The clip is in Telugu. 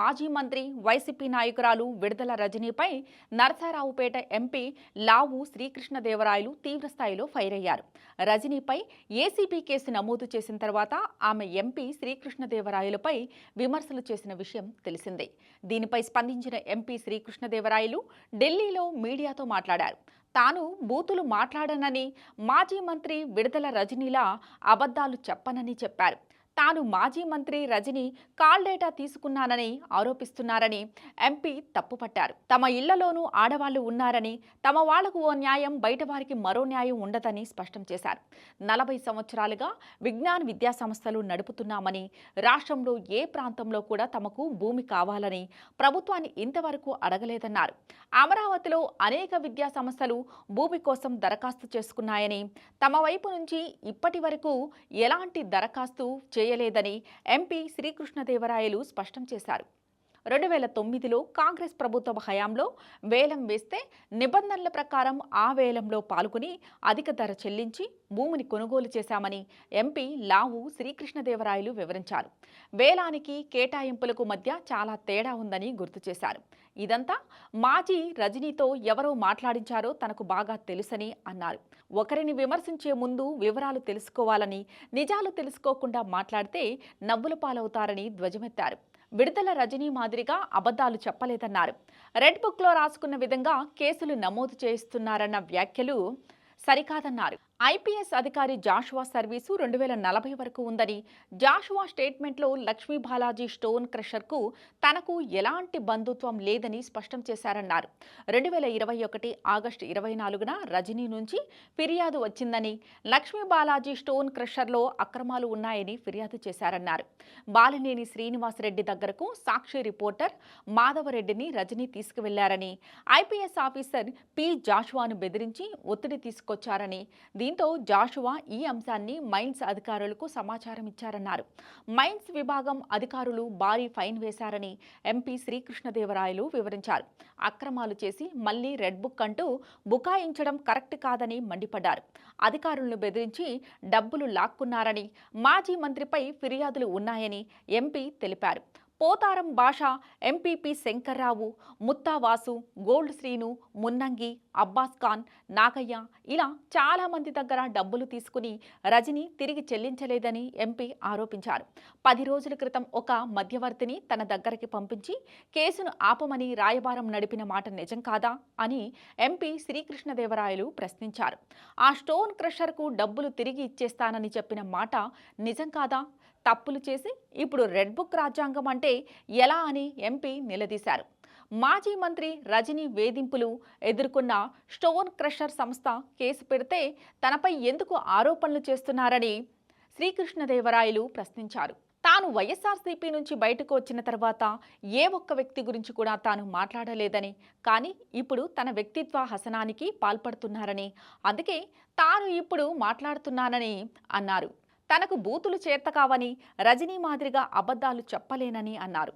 మాజీ మంత్రి వైసీపీ నాయకురాలు విడుదల రజనీపై నరసారావుపేట ఎంపీ లావు శ్రీకృష్ణదేవరాయలు తీవ్రస్థాయిలో ఫైర్ అయ్యారు రజనీపై ఏసీబీ కేసు నమోదు చేసిన తర్వాత ఆమె ఎంపీ శ్రీకృష్ణదేవరాయలపై విమర్శలు చేసిన విషయం తెలిసిందే. దీనిపై స్పందించిన ఎంపీ శ్రీకృష్ణదేవరాయలు ఢిల్లీలో మీడియాతో మాట్లాడారు. తాను బూతులు మాట్లాడనని మాజీ మంత్రి విడుదల రజనీలా అబద్ధాలు చెప్పనని చెప్పారు. తాను మాజీ మంత్రి రజని కాల్ డేటా తీసుకున్నానని ఆరోపిస్తున్నారని ఎంపీ తప్పుపట్టారు. తమ ఇళ్ళలోనూ ఆడవాళ్ళు ఉన్నారని తమ వాళ్ళకు ఓ న్యాయం బయట వారికి మరో న్యాయం ఉండదని స్పష్టం చేశారు. నలభై సంవత్సరాలుగా విజ్ఞాన్ విద్యా సంస్థలు నడుపుతున్నామని రాష్ట్రంలో ఏ ప్రాంతంలో కూడా తమకు భూమి కావాలని ప్రభుత్వాన్ని ఇంతవరకు అడగలేదన్నారు. అమరావతిలో అనేక విద్యా సంస్థలు భూమి కోసం దరఖాస్తు చేసుకున్నాయని తమ వైపు నుంచి ఇప్పటి వరకు ఎలాంటి దరఖాస్తు చేయ చేయలేదని ఎంపీ శ్రీకృష్ణదేవరాయలు స్పష్టం చేశారు. రెండు వేల తొమ్మిదిలో కాంగ్రెస్ ప్రభుత్వ హయాంలో వేలం వేస్తే నిబంధనల ప్రకారం ఆ వేలంలో పాల్గొని అధిక ధర చెల్లించి భూమిని కొనుగోలు చేశామని ఎంపీ లావు శ్రీకృష్ణదేవరాయలు వివరించారు. వేలానికి కేటాయింపులకు మధ్య చాలా తేడా ఉందని గుర్తు చేశారు. ఇదంతా మాజీ రజనీతో ఎవరో మాట్లాడించారో తనకు బాగా తెలుసని అన్నారు. ఒకరిని విమర్శించే ముందు వివరాలు తెలుసుకోవాలని నిజాలు తెలుసుకోకుండా మాట్లాడితే నవ్వుల పాలవుతారని ధ్వజమెత్తారు. విడుదల రజనీ మాదిరిగా అబద్ధాలు చెప్పలేదన్నారు. రెడ్ బుక్లో రాసుకున్న విధంగా కేసులు నమోదు చేస్తున్నారన్న వ్యాఖ్యలు సరికాదన్నారు. ఐపీఎస్ అధికారి జాషువా సర్వీసు రెండు వేల నలభై వరకు ఉందని జాషువా స్టేట్మెంట్లో లక్ష్మీ బాలాజీ స్టోన్ క్రషర్కు తనకు ఎలాంటి బంధుత్వం లేదని స్పష్టం చేశారన్నారు. రెండు వేల ఇరవై ఒకటి ఆగస్టు ఇరవై నాలుగున రజనీ నుంచి ఫిర్యాదు వచ్చిందని లక్ష్మీ బాలాజీ స్టోన్ క్రషర్లో అక్రమాలు ఉన్నాయని ఫిర్యాదు చేశారన్నారు. బాలినేని శ్రీనివాసరెడ్డి దగ్గరకు సాక్షి రిపోర్టర్ మాధవరెడ్డిని రజనీ తీసుకువెళ్ళారని ఐపీఎస్ ఆఫీసర్ పి జాషువాను బెదిరించి ఒత్తిడి తీసుకొచ్చారని దీంతో జాషువా ఈ అంశాన్ని మైన్స్ అధికారులకు సమాచారం ఇచ్చారన్నారు. మైన్స్ విభాగం అధికారులు భారీ ఫైన్ వేశారని ఎంపీ శ్రీకృష్ణదేవరాయలు వివరించారు. అక్రమాలు చేసి మళ్ళీ రెడ్ బుక్ అంటూ బుకాయించడం కరెక్ట్ కాదని మండిపడ్డారు. అధికారులను బెదిరించి డబ్బులు లాక్కున్నారని మాజీ మంత్రిపై ఫిర్యాదులు ఉన్నాయని ఎంపీ తెలిపారు. పోతారం భాష ఎంపీపీ శంకర్రావు ముత్తావాసు గోల్డ్ శ్రీను మున్నంగి అబ్బాస్ ఖాన్ నాగయ్య ఇలా చాలా మంది దగ్గర డబ్బులు తీసుకుని రజని తిరిగి చెల్లించలేదని ఎంపీ ఆరోపించారు. పది రోజుల క్రితం ఒక మధ్యవర్తిని తన దగ్గరికి పంపించి కేసును ఆపమని రాయబారం నడిపిన మాట నిజం కాదా అని ఎంపీ శ్రీకృష్ణదేవరాయలు ప్రశ్నించారు. ఆ స్టోన్ క్రషర్కు డబ్బులు తిరిగి ఇచ్చేస్తానని చెప్పిన మాట నిజం కాదా? తప్పులు చేసి ఇప్పుడు రెడ్ బుక్ రాజ్యాంగం అంటే ఎలా అని ఎంపీ నిలదీశారు. మాజీ మంత్రి రజనీ వేధింపులు ఎదుర్కొన్న స్టోన్ క్రషర్ సంస్థ కేసు పెడితే తనపై ఎందుకు ఆరోపణలు చేస్తున్నారని శ్రీకృష్ణదేవరాయలు ప్రశ్నించారు. తాను వైఎస్ఆర్సీపీ నుంచి బయటకు వచ్చిన తర్వాత ఏ ఒక్క వ్యక్తి గురించి కూడా తాను మాట్లాడలేదని కానీ ఇప్పుడు తన వ్యక్తిత్వ హసనానికి పాల్పడుతున్నారని అందుకే తాను ఇప్పుడు మాట్లాడుతున్నానని అన్నారు. తనకు బూతులు చేత రజనీ మాదిరిగా అబద్ధాలు చెప్పలేనని అన్నారు.